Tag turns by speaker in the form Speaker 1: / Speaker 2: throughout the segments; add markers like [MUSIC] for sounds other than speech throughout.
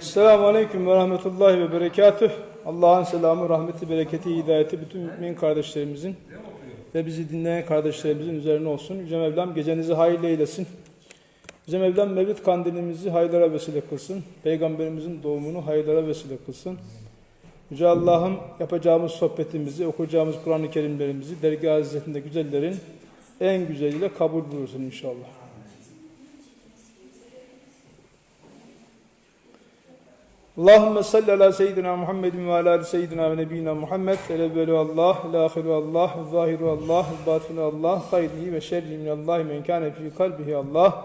Speaker 1: Selamun Aleyküm ve Rahmetullahi ve Berekatüh. Allah'ın selamı, rahmeti, bereketi, hidayeti bütün mümin kardeşlerimizin ve bizi dinleyen kardeşlerimizin üzerine olsun. Yüce Mevlam gecenizi hayırlı eylesin. Yüce Mevlam Mevlid kandilimizi hayırlara vesile kılsın. Peygamberimizin doğumunu hayırlara vesile kılsın. Yüce Allah'ım yapacağımız sohbetimizi, okuyacağımız Kur'an-ı Kerimlerimizi dergâh izzetinde güzellerin en güzeliyle kabul buyursun inşallah. Allahümme salli ala seyyidina Muhammedin ve ala seyyidina ve nebiyina Muhammed. Elevvelu Allah, lahiru Allah, zahiru Allah, batinu Allah, hayrihi ve şerri minallahi men kâne fî kalbihi Allah.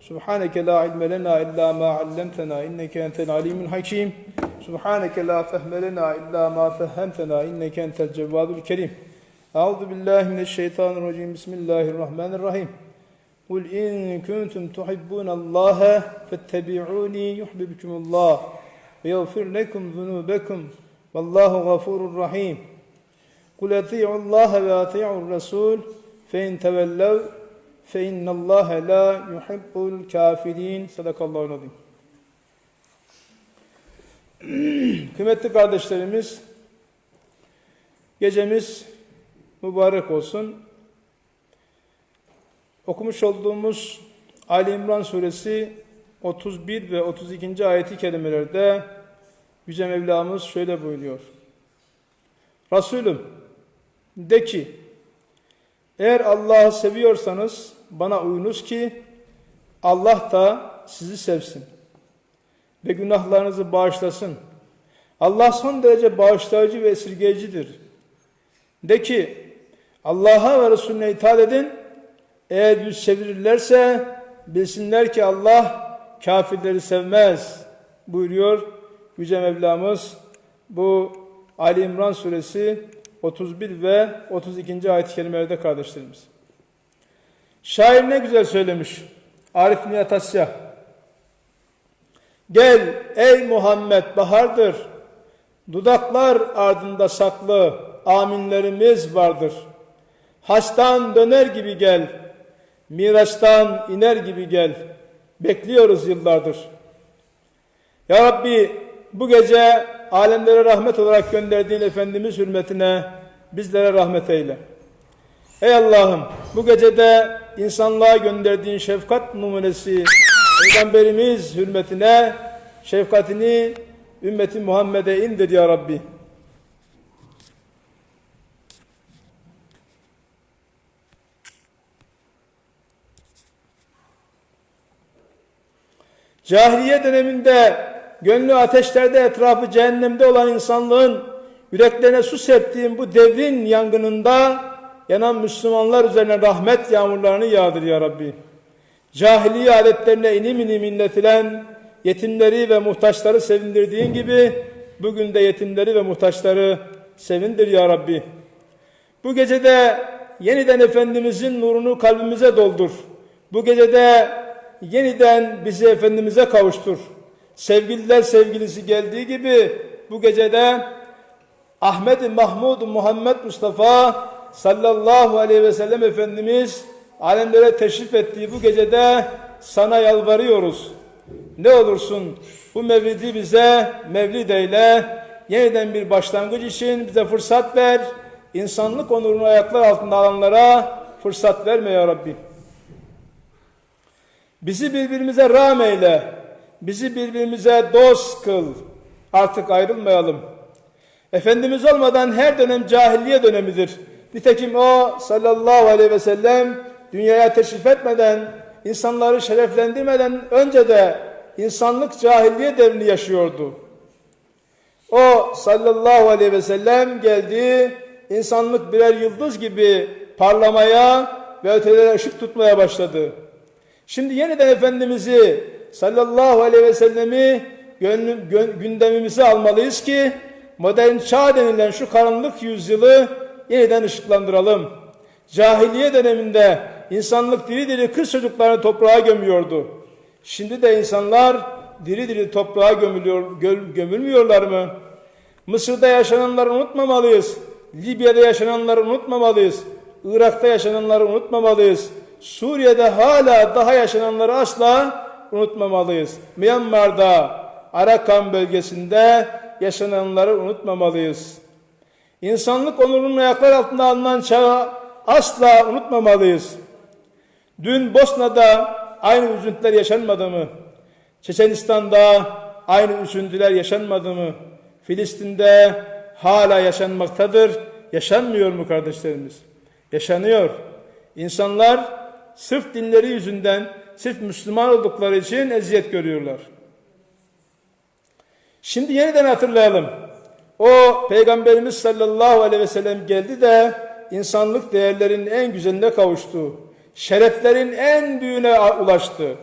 Speaker 1: Subhaneke la ilme lena illa ma allamtena inneke entel alimul hakim. Subhaneke la fehme lena illa ma fehemtena inneke entel cevvadul kerim. Euzu billahi mineşşeytanirracim. Bismillahirrahmanirrahim. Kul in kuntum tuhibbunallaha fettabi'uni yuhibbukumullah. ويغفر لكم ذنوبكم والله غفور رحيم قل أطيعوا الله وأطيعوا الرسول فإن تولوا فإن الله لا يحب الكافرين صدق الله العظيم Kıymetli kardeşlerimiz, gecemiz mübarek olsun. Okumuş olduğumuz Ali İmran suresi 31 ve 32. ayeti kelimelerde Yüce Mevlamız şöyle buyuruyor. Resulüm de ki eğer Allah'ı seviyorsanız bana uyunuz ki Allah da sizi sevsin ve günahlarınızı bağışlasın. Allah son derece bağışlayıcı ve esirgeyicidir. De ki Allah'a ve Resulüne itaat edin eğer yüz çevirirlerse bilsinler ki Allah kafirleri sevmez buyuruyor Yüce Mevlamız. Bu Ali İmran suresi 31 ve 32. ayet-i kerimelerde kardeşlerimiz. Şair ne güzel söylemiş. Arif Nihat Asya. Gel ey Muhammed bahardır. Dudaklar ardında saklı aminlerimiz vardır. Haçtan döner gibi gel. Miraçtan iner gibi gel. Bekliyoruz yıllardır. Ya Rabbi bu gece alemlere rahmet olarak gönderdiğin Efendimiz hürmetine bizlere rahmet eyle. Ey Allah'ım bu gecede insanlığa gönderdiğin şefkat numunesi Peygamberimiz hürmetine şefkatini ümmeti Muhammed'e indir ya Rabbi. Cahiliye döneminde gönlü ateşlerde etrafı cehennemde olan insanlığın yüreklerine su serptiğin bu devrin yangınında yanan Müslümanlar üzerine rahmet yağmurlarını yağdır ya Rabbi. Cahiliye aletlerine inim inim inletilen yetimleri ve muhtaçları sevindirdiğin gibi bugün de yetimleri ve muhtaçları sevindir ya Rabbi. Bu gecede yeniden Efendimizin nurunu kalbimize doldur. Bu gecede yeniden bizi Efendimiz'e kavuştur. Sevgililer sevgilisi geldiği gibi bu gecede Ahmet Mahmud Muhammed Mustafa sallallahu aleyhi ve sellem Efendimiz alemlere teşrif ettiği bu gecede sana yalvarıyoruz. Ne olursun bu mevlidi bize mevlid eyle, yeniden bir başlangıç için bize fırsat ver, insanlık onurunu ayaklar altında alanlara fırsat verme ya Rabbi. Bizi birbirimize rağm eyle. Bizi birbirimize dost kıl. Artık ayrılmayalım. Efendimiz olmadan her dönem cahiliye dönemidir. Nitekim o sallallahu aleyhi ve sellem dünyaya teşrif etmeden, insanları şereflendirmeden önce de insanlık cahiliye devrini yaşıyordu. O sallallahu aleyhi ve sellem geldi, insanlık birer yıldız gibi parlamaya ve ötelere ışık tutmaya başladı. Şimdi yeniden Efendimiz'i sallallahu aleyhi ve sellemi gündemimize almalıyız ki modern çağ denilen şu karanlık yüzyılı yeniden ışıklandıralım. Cahiliye döneminde insanlık diri diri kız çocuklarını toprağa gömüyordu. Şimdi de insanlar diri diri toprağa gömülüyor, gömülmüyorlar mı? Mısır'da yaşananları unutmamalıyız. Libya'da yaşananları unutmamalıyız. Irak'ta yaşananları unutmamalıyız. Suriye'de hala daha yaşananları asla unutmamalıyız. Myanmar'da, Arakan bölgesinde yaşananları unutmamalıyız. İnsanlık onurunun ayaklar altında alınan çağı asla unutmamalıyız. Dün Bosna'da aynı üzüntüler yaşanmadı mı? Çeçenistan'da aynı üzüntüler yaşanmadı mı? Filistin'de hala yaşanmaktadır. Yaşanmıyor mu kardeşlerimiz? Yaşanıyor. İnsanlar sırf dinleri yüzünden, sırf Müslüman oldukları için eziyet görüyorlar. Şimdi yeniden hatırlayalım. O Peygamberimiz sallallahu aleyhi ve sellem geldi de insanlık değerlerinin en güzeline kavuştu. Şereflerin en büyüğüne ulaştı.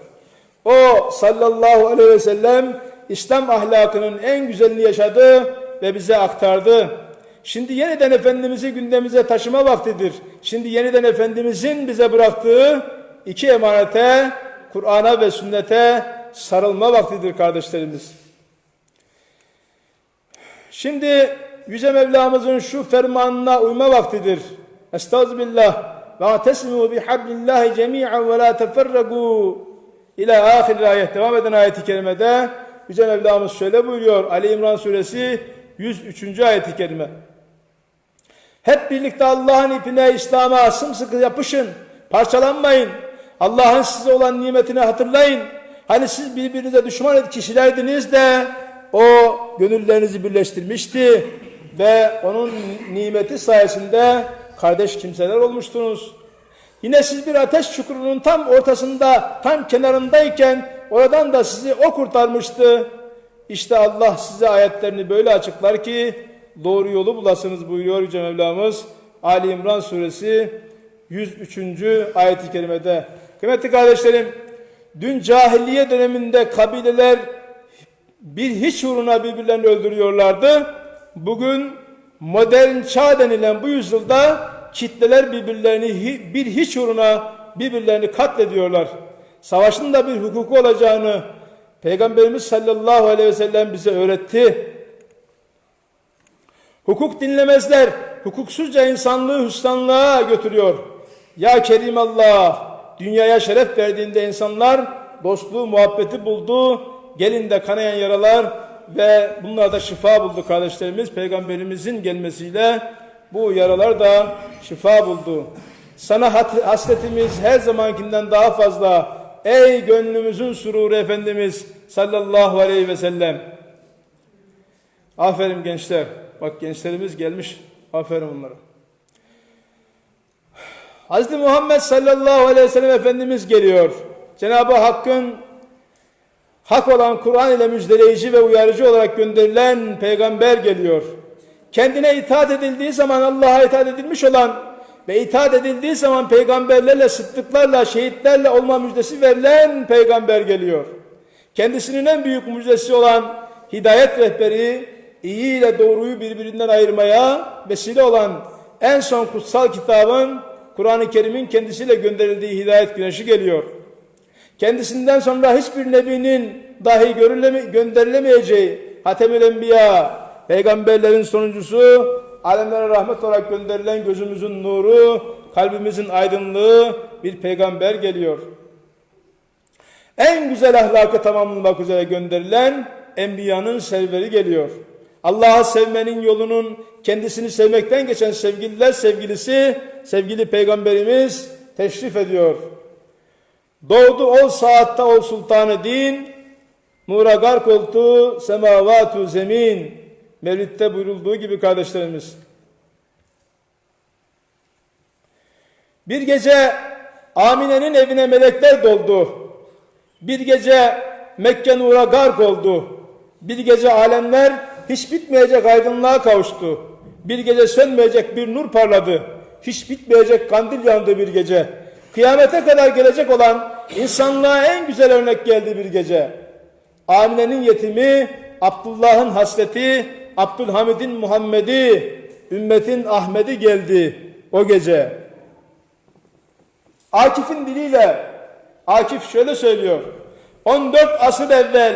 Speaker 1: O sallallahu aleyhi ve sellem İslam ahlakının en güzelini yaşadı ve bize aktardı. Şimdi yeniden Efendimiz'i gündemimize taşıma vaktidir. Şimdi yeniden Efendimiz'in bize bıraktığı iki emanete, Kur'an'a ve sünnete sarılma vaktidir kardeşlerimiz. Şimdi Yüce Mevlamızın şu fermanına uyma vaktidir. Estağfirullah. Ve atesmu bihablillahi cemi'en ve la teferragu ila ahir ayet. Devam eden ayeti kerimede Yüce Mevlamız şöyle buyuruyor. Ali İmran suresi 103. ayeti kerime. Hep birlikte Allah'ın ipine, İslam'a sımsıkı yapışın. Parçalanmayın. Allah'ın size olan nimetini hatırlayın. Hani siz birbirinize düşman kişilerdiniz de o gönüllerinizi birleştirmişti ve onun nimeti sayesinde kardeş kimseler olmuştunuz. Yine siz bir ateş çukurunun tam ortasında, tam kenarındayken oradan da sizi o kurtarmıştı. İşte Allah size ayetlerini böyle açıklar ki doğru yolu bulasınız buyuruyor Yüce Mevlamız. Ali İmran suresi 103. ayet-i kerimede. Kıymetli kardeşlerim, dün cahiliye döneminde kabileler bir hiç uğruna birbirlerini öldürüyorlardı. Bugün modern çağ denilen bu yüzyılda kitleler birbirlerini bir hiç uğruna birbirlerini katlediyorlar. Savaşın da bir hukuku olacağını Peygamberimiz sallallahu aleyhi ve sellem bize öğretti. Hukuk dinlemezler. Hukuksuzca insanlığı hüsranlığa götürüyor. Ya Kerim Allah, dünyaya şeref verdiğinde insanlar dostluğu, muhabbeti buldu. Gelin de kanayan yaralar ve bunlarda şifa buldu kardeşlerimiz. Peygamberimizin gelmesiyle bu yaralar da şifa buldu. Sana hasletimiz her zamankinden daha fazla. Ey gönlümüzün sururu Efendimiz sallallahu aleyhi ve sellem. Aferin gençler. Bak gençlerimiz gelmiş. Aferin onlara. Hazreti Muhammed sallallahu aleyhi ve sellem Efendimiz geliyor. Cenab-ı Hakk'ın hak olan Kur'an ile müjdeleyici ve uyarıcı olarak gönderilen peygamber geliyor. Kendine itaat edildiği zaman Allah'a itaat edilmiş olan ve itaat edildiği zaman peygamberlerle, sıddıklarla, şehitlerle olma müjdesi verilen peygamber geliyor. Kendisinin en büyük müjdesi olan hidayet rehberi, iyi ile doğruyu birbirinden ayırmaya vesile olan en son kutsal kitabın Kur'an-ı Kerim'in kendisiyle gönderildiği hidayet güneşi geliyor. Kendisinden sonra hiçbir nebinin dahi gönderilemeyeceği Hatemül Enbiya, peygamberlerin sonuncusu, alemlere rahmet olarak gönderilen gözümüzün nuru, kalbimizin aydınlığı bir peygamber geliyor. En güzel ahlakı tamamlamak üzere gönderilen Enbiya'nın serveri geliyor. Allah'ı sevmenin yolunun kendisini sevmekten geçen sevgililer sevgilisi, sevgili peygamberimiz teşrif ediyor. Doğdu ol saatte ol sultanı din, nura gark oldu semavatu zemin. Mevlid'de buyurulduğu gibi kardeşlerimiz. Bir gece Amine'nin evine melekler doldu. Bir gece Mekke nura gark oldu. Bir gece alemler hiç bitmeyecek aydınlığa kavuştu. Bir gece sönmeyecek bir nur parladı. Hiç bitmeyecek kandil yandı bir gece. Kıyamete kadar gelecek olan insanlığa en güzel örnek geldi bir gece. Amine'nin yetimi, Abdullah'ın hasleti, Abdülhamid'in Muhammed'i, ümmetin Ahmet'i geldi o gece. Akif'in diliyle, Akif şöyle söylüyor. 14 asır evvel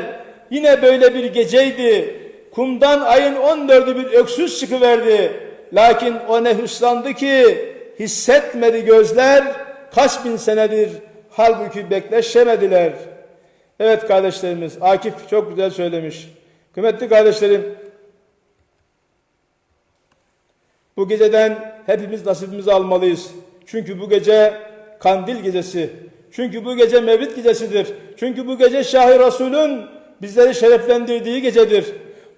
Speaker 1: yine böyle bir geceydi. Kumdan ayın 14'ü bir öksüz çıkıverdi. Lakin o ne hüsrandı ki hissetmedi gözler. Kaç bin senedir halbuki bekleşemediler. Evet kardeşlerimiz, Akif çok güzel söylemiş. Kıymetli kardeşlerim, bu geceden hepimiz nasibimizi almalıyız. Çünkü bu gece kandil gecesi. Çünkü bu gece mevlid gecesidir. Çünkü bu gece Şahi Resul'ün bizleri şereflendirdiği gecedir.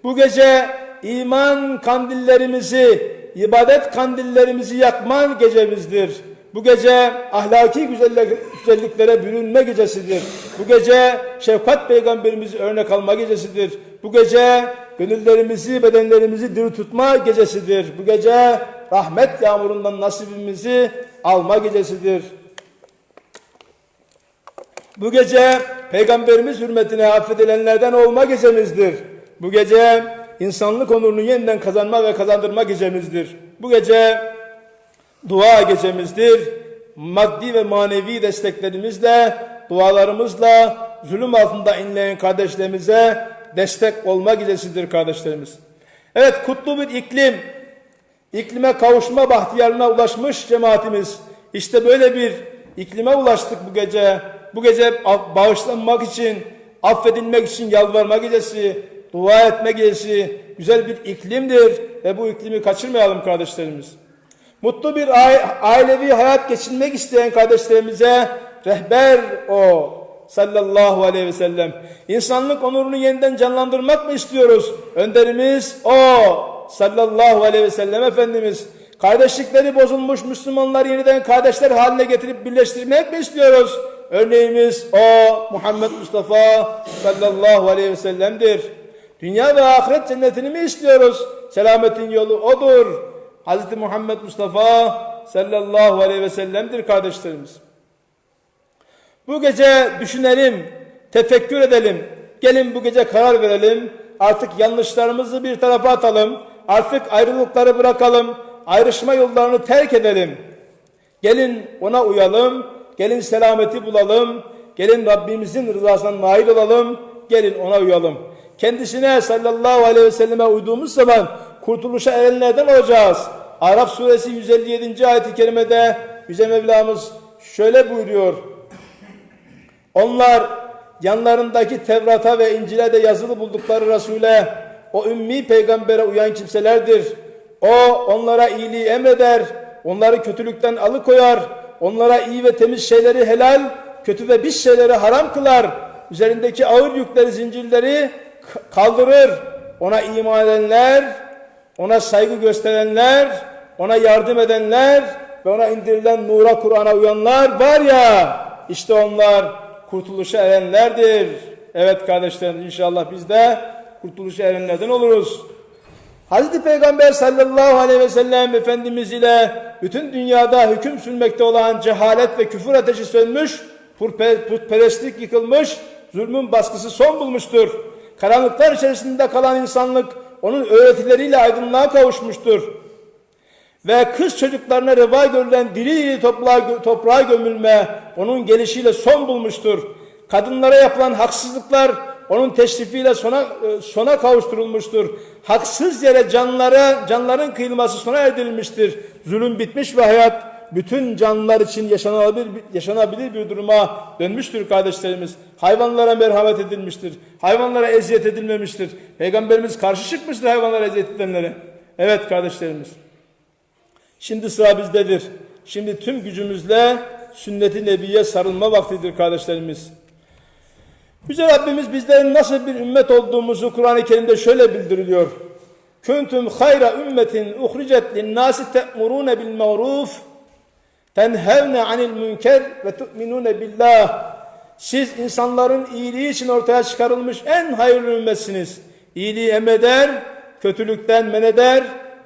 Speaker 1: Bu gece iman kandillerimizi, ibadet kandillerimizi yakma gecemizdir. Bu gece ahlaki güzelliklere bürünme gecesidir. Bu gece şefkat peygamberimizi örnek alma gecesidir. Bu gece gönüllerimizi, bedenlerimizi diri tutma gecesidir. Bu gece rahmet yağmurundan nasibimizi alma gecesidir. Bu gece Peygamberimiz hürmetine affedilenlerden olma gecemizdir. Bu gece insanlık onurunu yeniden kazanma ve kazandırma gecemizdir. Bu gece dua gecemizdir. Maddi ve manevi desteklerimizle, dualarımızla zulüm altında inleyen kardeşlerimize destek olma gecesidir kardeşlerimiz. Evet kutlu bir iklim, iklime kavuşma bahtiyarına ulaşmış cemaatimiz. İşte böyle bir iklime ulaştık bu gece. Bu gece bağışlanmak için, affedilmek için yalvarma gecesi, dua etme gecesi güzel bir iklimdir ve bu iklimi kaçırmayalım kardeşlerimiz. Mutlu bir ailevi hayat geçirmek isteyen kardeşlerimize rehber o sallallahu aleyhi ve sellem. İnsanlık onurunu yeniden canlandırmak mı istiyoruz? Önderimiz o sallallahu aleyhi ve sellem Efendimiz. Kardeşlikleri bozulmuş Müslümanlar yeniden kardeşler haline getirip birleştirmek mi istiyoruz? Örneğimiz o Muhammed Mustafa sallallahu aleyhi ve sellem'dir. Dünya ve ahiret cennetini mi istiyoruz? Selametin yolu odur. Hz. Muhammed Mustafa sallallahu aleyhi ve sellem'dir kardeşlerimiz. Bu gece düşünelim, tefekkür edelim. Gelin bu gece karar verelim. Artık yanlışlarımızı bir tarafa atalım. Artık ayrılıkları bırakalım. Ayrışma yollarını terk edelim. Gelin ona uyalım. Gelin selameti bulalım. Gelin Rabbimizin rızasına nail olalım. Gelin ona uyalım. Kendisine sallallahu aleyhi ve selleme uyduğumuz zaman kurtuluşa erenlerden olacağız. Arap suresi 157. ayet-i kerimede Yüce Mevlamız şöyle buyuruyor. Onlar yanlarındaki Tevrat'a ve İncil'e de yazılı buldukları Resul'e, o ümmi peygambere uyan kimselerdir. O onlara iyiliği emreder, onları kötülükten alıkoyar, onlara iyi ve temiz şeyleri helal, kötü ve pis şeyleri haram kılar. Üzerindeki ağır yükleri, zincirleri kaldırır. Ona iman edenler, ona saygı gösterenler, ona yardım edenler ve ona indirilen nura Kur'an'a uyanlar var ya, işte onlar kurtuluşa erenlerdir. Evet kardeşlerim inşallah biz de kurtuluşa erenlerden oluruz. Hazreti Peygamber sallallahu aleyhi ve sellem Efendimiz ile bütün dünyada hüküm sürmekte olan cehalet ve küfür ateşi sönmüş, putperestlik yıkılmış, zulmün baskısı son bulmuştur. Karanlıklar içerisinde kalan insanlık onun öğretileriyle aydınlığa kavuşmuştur. Ve kız çocuklarına reva görülen diri toprağa, toprağa gömülme onun gelişiyle son bulmuştur. Kadınlara yapılan haksızlıklar onun teşrifiyle sona, e, sona kavuşturulmuştur. Haksız yere canlara, canların kıyılması sona erdirilmiştir. Zulüm bitmiş ve hayat bütün canlılar için yaşanabilir, yaşanabilir bir duruma dönmüştür kardeşlerimiz. Hayvanlara merhamet edilmiştir. Hayvanlara eziyet edilmemiştir. Peygamberimiz karşı çıkmıştır hayvanlara eziyet edilenlere. Evet kardeşlerimiz. Şimdi sıra bizdedir. Şimdi tüm gücümüzle sünnet-i nebiye sarılma vaktidir kardeşlerimiz. Yüce Rabbimiz bizlerin nasıl bir ümmet olduğumuzu Kur'an-ı Kerim'de şöyle bildiriliyor. Kuntum hayra ümmetin uhricet linnâsi te'murûne bil ma'ruf tenhevne anil münker ve tu'minûne billah. Siz insanların iyiliği için ortaya çıkarılmış en hayırlı ümmetsiniz. İyiliği emreder, kötülükten men eder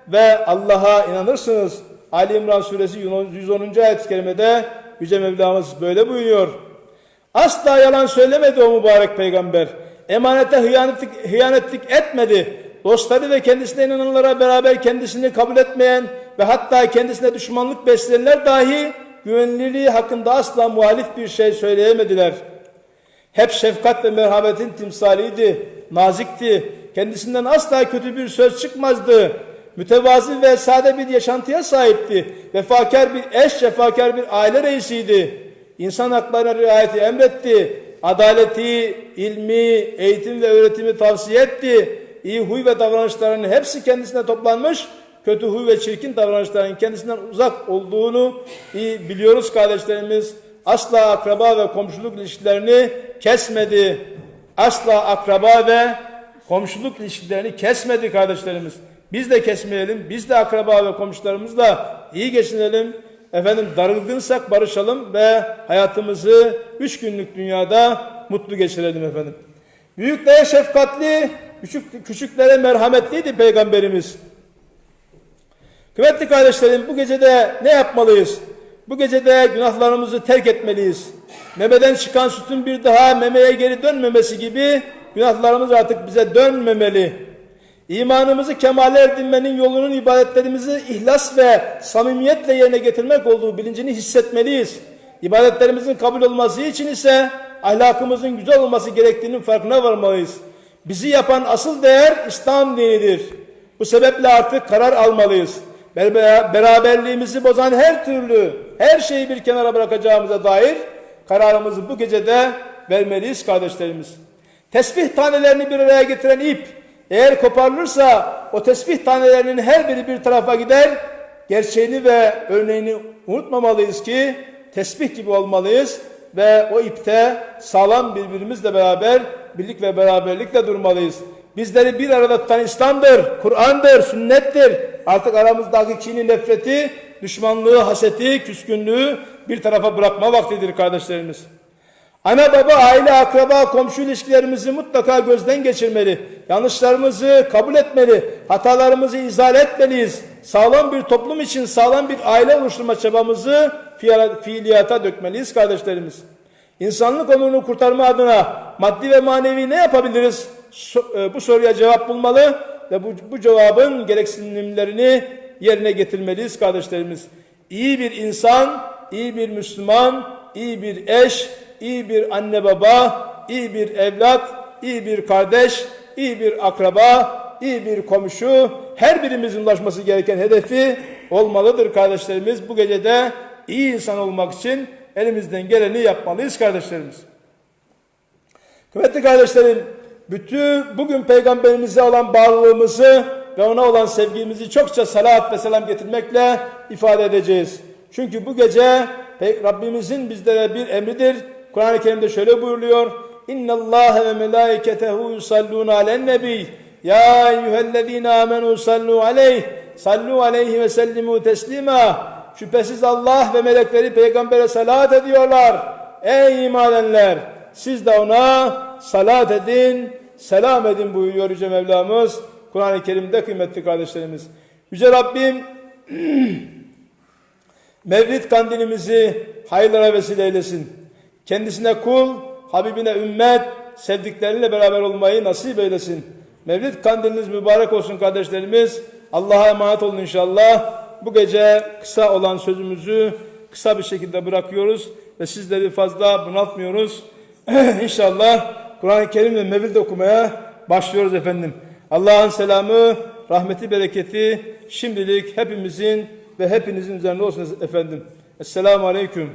Speaker 1: ve Allah'a inanırsınız. Ali İmran suresi 110. ayet-i kerimede Yüce Mevlamız böyle buyuruyor. Asla yalan söylemedi o mübarek peygamber. Emanete hıyanetlik, hıyanetlik etmedi. Dostları ve kendisine inananlara beraber kendisini kabul etmeyen ve hatta kendisine düşmanlık besleyenler dahi güvenilirliği hakkında asla muhalif bir şey söyleyemediler. Hep şefkat ve merhametin timsaliydi, nazikti. Kendisinden asla kötü bir söz çıkmazdı. Mütevazi ve sade bir yaşantıya sahipti. Vefakar bir eş, vefakar bir aile reisiydi. İnsan haklarına riayeti emretti. adaleti, ilmi, eğitim ve öğretimi tavsiye etti. İyi huy ve davranışların hepsi kendisine toplanmış. Kötü huy ve çirkin davranışların kendisinden uzak olduğunu iyi biliyoruz kardeşlerimiz. Asla akraba ve komşuluk ilişkilerini kesmedi. Asla akraba ve komşuluk ilişkilerini kesmedi kardeşlerimiz. Biz de kesmeyelim. Biz de akraba ve komşularımızla iyi geçinelim. Efendim darılgınsak barışalım ve hayatımızı üç günlük dünyada mutlu geçirelim efendim. Büyüklere şefkatli, küçük, küçüklere merhametliydi Peygamberimiz. Kıymetli kardeşlerim bu gecede ne yapmalıyız? Bu gecede günahlarımızı terk etmeliyiz. Memeden çıkan sütün bir daha memeye geri dönmemesi gibi günahlarımız artık bize dönmemeli. İmanımızı kemale erdirmenin yolunun ibadetlerimizi ihlas ve samimiyetle yerine getirmek olduğu bilincini hissetmeliyiz. İbadetlerimizin kabul olması için ise ahlakımızın güzel olması gerektiğinin farkına varmalıyız. Bizi yapan asıl değer İslam dinidir. Bu sebeple artık karar almalıyız. Ber- Beraberliğimizi bozan her türlü her şeyi bir kenara bırakacağımıza dair kararımızı bu gecede vermeliyiz kardeşlerimiz. Tesbih tanelerini bir araya getiren ip eğer koparılırsa o tesbih tanelerinin her biri bir tarafa gider. Gerçeğini ve örneğini unutmamalıyız ki tesbih gibi olmalıyız ve o ipte sağlam birbirimizle beraber birlik ve beraberlikle durmalıyız. Bizleri bir arada tutan İslam'dır, Kur'an'dır, sünnettir. Artık aramızdaki kini, nefreti, düşmanlığı, haseti, küskünlüğü bir tarafa bırakma vaktidir kardeşlerimiz. Ana baba, aile, akraba, komşu ilişkilerimizi mutlaka gözden geçirmeli. Yanlışlarımızı kabul etmeli. Hatalarımızı izah etmeliyiz. Sağlam bir toplum için sağlam bir aile oluşturma çabamızı fiiliyata dökmeliyiz kardeşlerimiz. İnsanlık onurunu kurtarma adına maddi ve manevi ne yapabiliriz? E, bu soruya cevap bulmalı ve bu, bu cevabın gereksinimlerini yerine getirmeliyiz kardeşlerimiz. İyi bir insan, iyi bir Müslüman, iyi bir eş, iyi bir anne baba, iyi bir evlat, iyi bir kardeş, iyi bir akraba, iyi bir komşu, her birimizin ulaşması gereken hedefi olmalıdır kardeşlerimiz. Bu gecede iyi insan olmak için elimizden geleni yapmalıyız kardeşlerimiz. Kıymetli kardeşlerim, bütün bugün peygamberimize olan bağlılığımızı ve ona olan sevgimizi çokça salat ve selam getirmekle ifade edeceğiz. Çünkü bu gece Rabbimizin bizlere bir emridir. Kur'an-ı Kerim'de şöyle buyuruluyor. İnna Allah ve melaiketehu yusallun alen nebi. Ya eyyühellezine amenu sallu aleyh. Sallu aleyhi ve sellimu teslima. Şüphesiz Allah ve melekleri peygambere salat ediyorlar. Ey iman edenler! Siz de ona salat edin, selam edin buyuruyor Yüce Mevlamız. Kur'an-ı Kerim'de kıymetli kardeşlerimiz. Yüce Rabbim [CLEARS THROAT] Mevlid kandilimizi hayırlara vesile eylesin. Kendisine kul, Habibine ümmet, sevdikleriyle beraber olmayı nasip eylesin. Mevlid kandiliniz mübarek olsun kardeşlerimiz. Allah'a emanet olun inşallah. Bu gece kısa olan sözümüzü kısa bir şekilde bırakıyoruz ve sizleri fazla bunaltmıyoruz. [CLEARS THROAT] inşallah Kur'an-ı Kerim ve Mevlid okumaya başlıyoruz efendim. Allah'ın selamı, rahmeti, bereketi şimdilik hepimizin ve hepinizin üzerine olsun efendim. Esselamu Aleyküm.